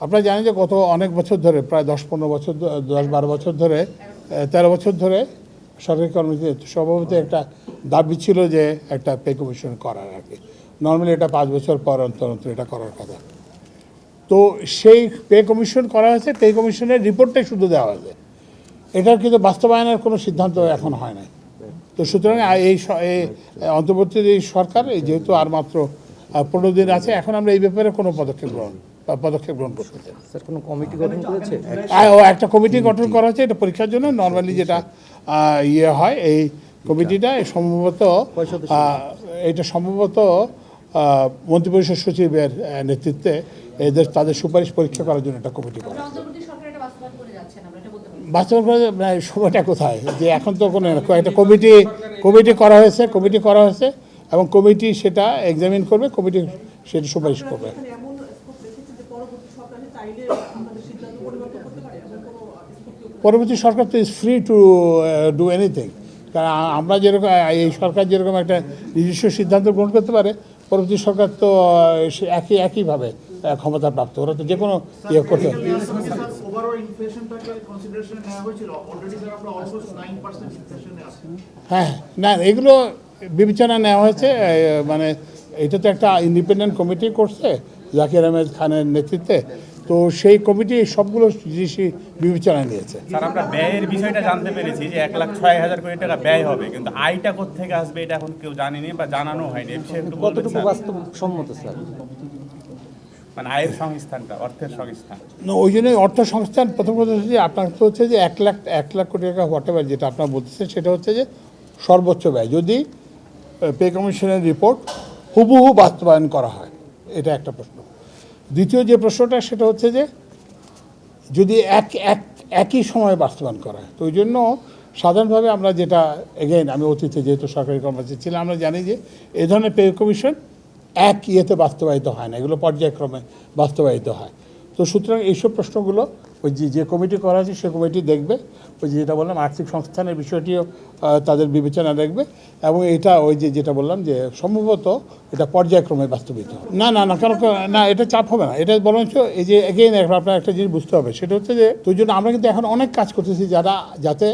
আপনারা জানেন যে গত অনেক বছর ধরে, প্রায় দশ, পনেরো বছর দশ, বারো বছর ধরে তেরো বছর ধরে সরকারি কর্মচারী সভাপতি একটা দাবি ছিল যে একটা পে কমিশন করার আর কি। নর্মালি এটা পাঁচ বছর পর অন্তর অন্তর এটা করার কথা। তো সেই পে কমিশন করা হয়েছে, পে কমিশনের রিপোর্টটাই শুধু দেওয়া হয়েছে। এটার কিন্তু বাস্তবায়নের কোনো সিদ্ধান্ত এখন হয় নাই। তো সুতরাং এই অন্তর্বর্তী সরকার, এই যেহেতু আর মাত্র পনেরো দিন আছে, এখন আমরা এই ব্যাপারে কোনো পদক্ষেপ গ্রহণ পদক্ষেপ গ্রহণ করতে চাই। স্যার কোনো কমিটি গঠন করেছে? আর ও একটা কমিটি গঠন করা হচ্ছে এটা পরীক্ষার জন্য। নর্মালি যেটা ইয়ে হয় এই কমিটিটা সম্ভবত এটা সম্ভবত মন্ত্রিপরিষদ সচিবের নেতৃত্বে এদের তাদের সুপারিশ পরীক্ষা করার জন্য একটা কমিটি করা বাস্তবায়ন করে যাচ্ছেন আমরা এটা বলতে পারি বাস্তব মানে সময়টা কোথায়? যে এখন তো কোনো একটা কমিটি কমিটি করা হয়েছে কমিটি করা হয়েছে এবং কমিটি সেটা এক্সামিন করবে কমিটি সেটা সুপারিশ করবে এখানে এমন স্কোপ রেখেছে যে পরবর্তী সরকার চাইলে আমাদের সিদ্ধান্ত পরিবর্তন করতে পারে এমন কোনো স্কোপ কি পরবর্তী সরকার তো is free to do anything কারণ আমরা যেরকম এই সরকার যেরকম একটা নিজস্ব সিদ্ধান্ত গ্রহণ করতে পারে পরবর্তী সরকার তো সে একই একইভাবে ক্ষমতা প্রাপ্ত ওরা তো যে কোনো ইয়ে করতে হ্যাঁ না এগুলো বিবেচনা নেওয়া হয়েছে মানে এটা তো একটা ইন্ডিপেন্ডেন্ট কমিটি করছে জাকির আহমেদ খানের নেতৃত্বে। তো সেই কমিটি সবগুলো জিনিসই বিবেচনায় নিয়েছে। স্যার আমরা ব্যয়ের বিষয়টা জানতে পেরেছি যে এক লাখ ছয় হাজার কোটি টাকা ব্যয় হবে কিন্তু আয়টা কোথেকে আসবে এটা এখন কেউ জানেনি বা জানানো হয়নি। কতটুকু বাস্তব সম্মত স্যার? মানে আয়ের সংস্থানটা অর্থের সংস্থান। না ওই জন্যই অর্থ সংস্থান প্রথম কথা হচ্ছে যে আপনার তো হচ্ছে যে এক লাখ এক লাখ কোটি টাকা হোয়াট এভার যেটা আপনার বলতেছেন সেটা হচ্ছে যে সর্বোচ্চ ব্যয়। যদি পে কমিশনের রিপোর্ট হুবহু বাস্তবায়ন করা হয় এটা একটা প্রশ্ন। দ্বিতীয় যে প্রশ্নটা, সেটা হচ্ছে যে যদি এক এক, একই সময়ে বাস্তবায়ন করা তো ওই জন্য সাধারণভাবে আমরা যেটা এগেইন আমি অতীতে যেহেতু সরকারি কর্মচারী ছিলাম, আমরা জানি যে এই ধরনের পে কমিশন এক ইয়েতে বাস্তবায়িত হয় না, এগুলো পর্যায়ক্রমে বাস্তবায়িত হয়। তো সুতরাং এইসব প্রশ্নগুলো ওই যে যে কমিটি করা আছে, সে কমিটি দেখবে। ওই যে যেটা বললাম, আর্থিক সংস্থানের বিষয়টিও তাদের বিবেচনা দেখবে। এবং এটা ওই যে যেটা বললাম যে, সম্ভবত এটা পর্যায়ক্রমে বাস্তবিত না না না, কারণ, না, এটা চাপ হবে না। এটা বরঞ্চ এই যে এগেইন আপনার একটা জিনিস বুঝতে হবে। সেটা হচ্ছে যে, তো জন্য আমরা কিন্তু এখন অনেক কাজ করতেছি যারা, যাতে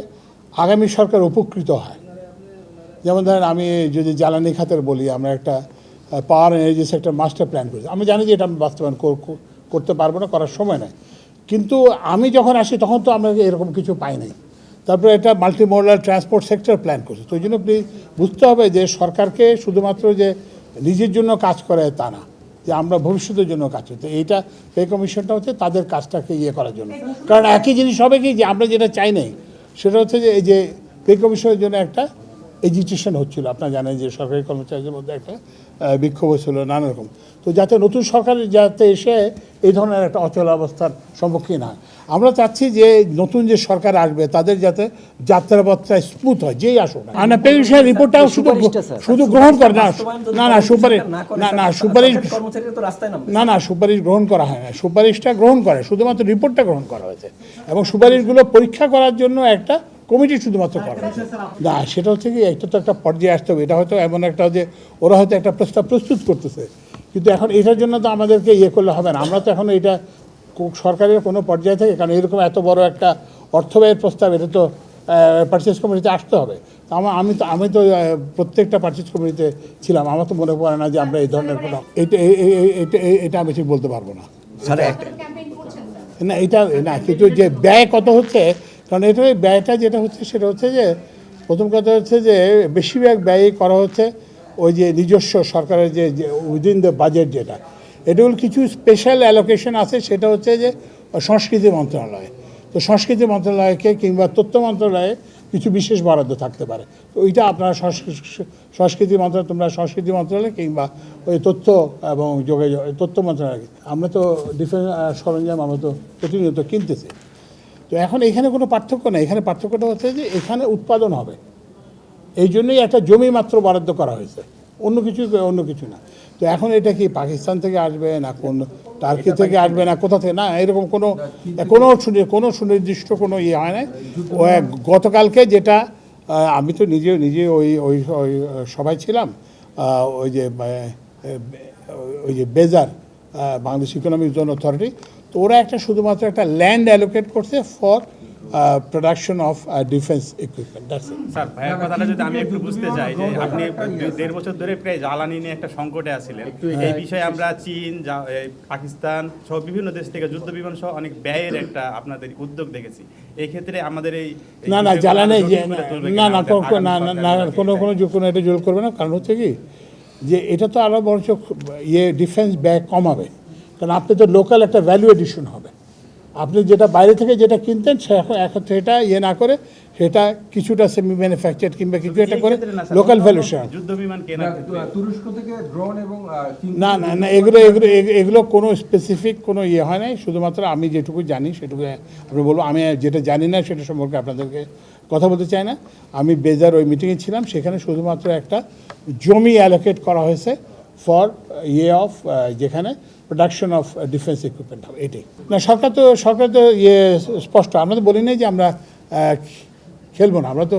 আগামী সরকার উপকৃত হয়। যেমন ধরেন, আমি যদি জ্বালানি খাতের বলি, আমরা একটা power energy sector master plan করেছি। আমি জানি যে এটা আমি বাস্তবায়ন করতে পারব না, করার সময় নাই। কিন্তু আমি যখন আসি তখন তো আমরা এরকম কিছু পাই নাই। তারপরে এটা multi modal transport sector plan করছে। তো ওই জন্য প্লিজ বুঝতে হবে যে সরকারকে শুধুমাত্র যে নিজের জন্য কাজ করে তা না, যে আমরা ভবিষ্যতের জন্য কাজ করতে এইটা পে কমিশনটা হচ্ছে তাদের কাজটাকে ইয়ে করার জন্য। কারণ একই জিনিস হবে কি, যে আমরা যেটা চাই নাই, সেটা হচ্ছে যে এই যে পে কমিশনের জন্য একটা এজিটেশন হচ্ছিল আপনারা জানেন যে সরকারি কর্মচারীদের মধ্যে একটা বিক্ষোভ হচ্ছিল নানা রকম। তো যাতে নতুন সরকার যাতে এসে এই ধরনের একটা অচল অবস্থার সম্মুখীন হয়। আমরা চাচ্ছি যে নতুন যে সরকার আসবে তাদের যাতে যাত্রাপত্রা স্মুথ হয় যেই আসুক না। আর না পেনশন রিপোর্টটাও শুধু শুধু গ্রহণ করে না না না সুপারিশ না না সুপারিশ সরকারি কর্মচারীরা তো রাস্তায় নামবে না না সুপারিশ গ্রহণ করা হয় না। সুপারিশটা গ্রহণ করে শুধুমাত্র রিপোর্টটা গ্রহণ করা হয়েছে। এবং সুপারিশগুলো পরীক্ষা করার জন্য একটা কমিটি শুধুমাত্র করে। না সেটা হচ্ছে কি এটা তো একটা পর্যায়ে আসতে হবে। এটা হয়তো এমন একটা যে ওরা হয়তো একটা প্রস্তাব প্রস্তুত করতেছে। কিন্তু এখন এটার জন্য তো আমাদেরকে ইয়ে করলে হবে না। আমরা তো এখন এটা সরকারের কোনো পর্যায়ে থেকে কারণ এরকম এত বড় একটা অর্থব্যয়ের প্রস্তাব এটা তো পারচেস কমিটিতে আসতে হবে। তো আমার আমি তো আমি তো প্রত্যেকটা পারচেস কমিটিতে ছিলাম। আমার তো মনে পড়ে না যে আমরা এই ধরনের কোনো এটা এটা এটা আমি ঠিক বলতে পারব না। ক্যাম্পেইন করছেন স্যার। না এটা না কিন্তু যে ব্যয় কত হচ্ছে কারণ এটা ব্যয়টা যেটা হচ্ছে সেটা হচ্ছে যে, প্রথম কথা হচ্ছে যে বেশিরভাগ ব্যয় করা হচ্ছে ওই যে নিজস্ব সরকারের যে উইদিন দ্য বাজেট যেটা। এটা কিছু স্পেশাল অ্যালোকেশন আছে, সেটা হচ্ছে যে সংস্কৃতি মন্ত্রণালয়। তো সংস্কৃতি মন্ত্রণালয়কে কিংবা তথ্য মন্ত্রণালয়ে কিছু বিশেষ বরাদ্দ থাকতে পারে। তো ওইটা আপনারা সংস্কৃ- সংস্কৃতি মন্ত্রণালয়, তোমরা সংস্কৃতি মন্ত্রণালয় কিংবা ওই তথ্য এবং যোগাযোগ, তথ্য মন্ত্রণালয়। আমরা তো ডিফেন্স সরঞ্জাম আমরা তো প্রতিনিয়ত কিনতেছি। তো এখন এখানে কোনো পার্থক্য নেই। এখানে পার্থক্যটা হচ্ছে যে এখানে উৎপাদন হবে। এই জন্যই একটা জমি মাত্র বরাদ্দ করা হয়েছে। অন্য কিছু অন্য কিছু না। তো এখন এটা কি পাকিস্তান থেকে আসবে না কোন টার্কি থেকে আসবে না? কোথা থেকে? না এরকম কোনো কোনো কোনো সুনির্দিষ্ট কোনো ইয়ে হয় না ও গতকালকে যেটা আমি তো নিজে নিজে ওই ওই ওই সবাই ছিলাম ওই যে ওই যে বেজার বাংলাদেশ ইকোনমিক জোন অথরিটি তো ওরা একটা শুধুমাত্র একটা ল্যান্ড অ্যালোকেট করছে for production of defence equipment that's it sir ভাইয়ের কথাটা যদি আমি একটু বুঝতে চাই যে আপনি দেড় বছর ধরে প্রায় জ্বালানি নিয়ে একটা সংকটে আছিলেন। এই বিষয়ে আমরা চীন এই পাকিস্তান সহ বিভিন্ন দেশ থেকে যুদ্ধ বিমান সহ অনেক ব্যয়ের একটা আপনাদের উদ্যোগ দেখেছি। এই ক্ষেত্রে আমাদের এই না না জ্বালানি না না কোনো- না না না কোনো কোনো কোনো এটা জোর করবে না। কারণ হচ্ছে কি? যে এটা তো আরও বরঞ্চ খুব- ইয়ে ডিফেন্স ব্যয় কমাবে। কারণ আপনি তো লোকাল একটা ভ্যালু এডিশন হবে। আপনি যেটা বাইরে থেকে যেটা কিনতেন সে এখন এখন সেটা ইয়ে না করে সেটা কিছুটা সেমি ম্যানুফ্যাকচার কিংবা কিছু একটা করে লোকাল ভ্যালু ভ্যালুশন যুদ্ধ বিমান কেনার ক্ষেত্রে। তুরস্ক থেকে ড্রোন এবং আহ, কিং- না না না এগুলো এগুলো এগ- এগুলো কোনো স্পেসিফিক কোনো ইয়ে হয় নাই। শুধুমাত্র আমি যেটুকু জানি সেটুকু আপনি বলব। আমি যেটা জানি না সেটা সম্পর্কে আপনাদেরকে কথা বলতে চাই না। আমি বেজার ওই মিটিংয়ে ছিলাম সেখানে শুধুমাত্র একটা জমি অ্যালোকেট করা হয়েছে। ফর ইয়ে অফ যেখানে প্রোডাকশন অফ ডিফেন্স ইকুইপমেন্ট হবে এটাই। না সরকার তো সরকার তো ইয়ে স্পষ্ট আমরা তো বলি নাই যে আমরা খেলব না। আমরা তো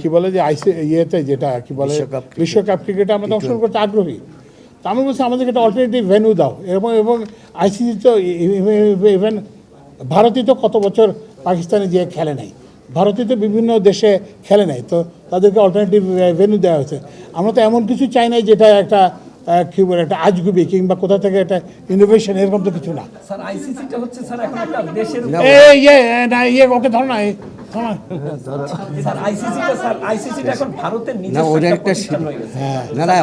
কি বলে যে আইসি ইয়েতে যেটা কি বলে বিশ্বকাপ ক্রিকেটে আমরা তো অংশগ্রহণ করতে আগ্রহী। তা আমি বলছি আমাদেরকে একটা অল্টারনেটিভ ভেন্যু দাও। এবং এবং আইসিসি তো ইভেন ভারতই তো কত বছর পাকিস্তানে যে খেলে নাই। ভারতই তো বিভিন্ন দেশে খেলে নাই। তো তাদেরকে অল্টারনেটিভ ভেন্যু দেওয়া হয়েছে। আমরা তো এমন কিছু চাই নাই যেটা একটা কি বলে একটা আজগুবি কিংবা কোথা থেকে একটা ইনোভেশন এরকম তো কিছু না। স্যার আইসিসিটা হচ্ছে স্যার এখন একটা দেশের এই ইয়ে ইয়ে ওকে ধরো না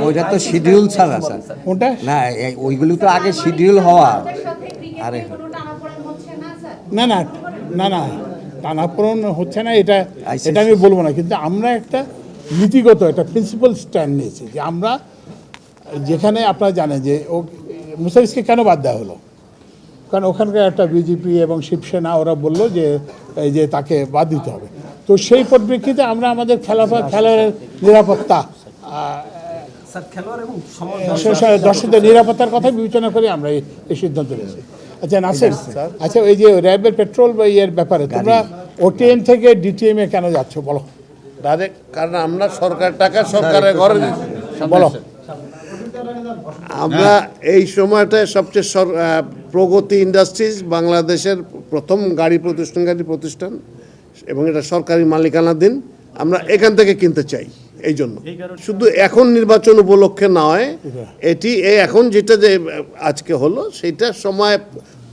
ওইটা হয়ে তো শিডিউল ছাড়া স্যার। ওইগুলো তো আগে শিডিউল হওয়া। আরে। না না না না টানাপোড়ন হচ্ছে না এটা আমি বলব না কিন্তু আমরা একটা নীতিগত একটা প্রিন্সিপাল স্ট্যান্ড নিয়েছি যে আমরা যেখানে আপনারা জানেন যে ও মুসাইসকে কেন বাদ দেওয়া হলো? কারণ ওখানকার একটা বিজেপি এবং শিবসেনা ওরা বলল যে এই যে তাকে বাদ দিতে হবে। তো সেই পরিপ্রেক্ষিতে আমরা আমাদের খেলা খেলার নিরাপত্তা দর্শকদের নিরাপত্তার কথা বিবেচনা করে আমরা এই সিদ্ধান্ত নিয়েছি। আচ্ছা নাসির আচ্ছা ওই যে র্যাবের পেট্রোল বা ইয়ের ব্যাপারে তোমরা ওটিএম থেকে ডিটিএম এ কেন যাচ্ছ? বলো। ডাইরেক্ট কারণ আমরা সরকার টাকা সরকারের ঘরে বলো। আমরা এই সময়টায় সবচেয়ে সর- প্রগতি ইন্ডাস্ট্রিজ বাংলাদেশের প্রথম গাড়ি প্রতিষ্ঠানকারী প্রতিষ্ঠান এবং এটা সরকারি মালিকানাধীন আমরা এখান থেকে কিনতে চাই এই জন্য। শুধু এখন নির্বাচন উপলক্ষে নয় এটি এই এখন যেটা যে আজকে হলো সেটা সময়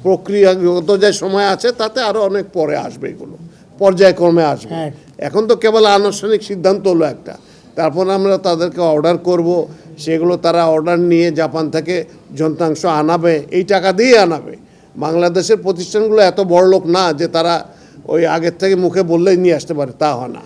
প্রক্রিয়াগত যে সময় আছে তাতে আরও অনেক পরে আসবে এগুলো পর্যায়ক্রমে আসবে। হ্যাঁ। এখন তো কেবল আনুষ্ঠানিক সিদ্ধান্ত হলো একটা। তারপর আমরা তাদেরকে অর্ডার করব, সেগুলো তারা অর্ডার নিয়ে জাপান থেকে যন্ত্রাংশ আনাবে, এই টাকা দিয়ে আনাবে। বাংলাদেশের প্রতিষ্ঠানগুলো এত বড় লোক না যে তারা ওই আগের থেকে মুখে বললেই নিয়ে আসতে পারে, তা হয় না।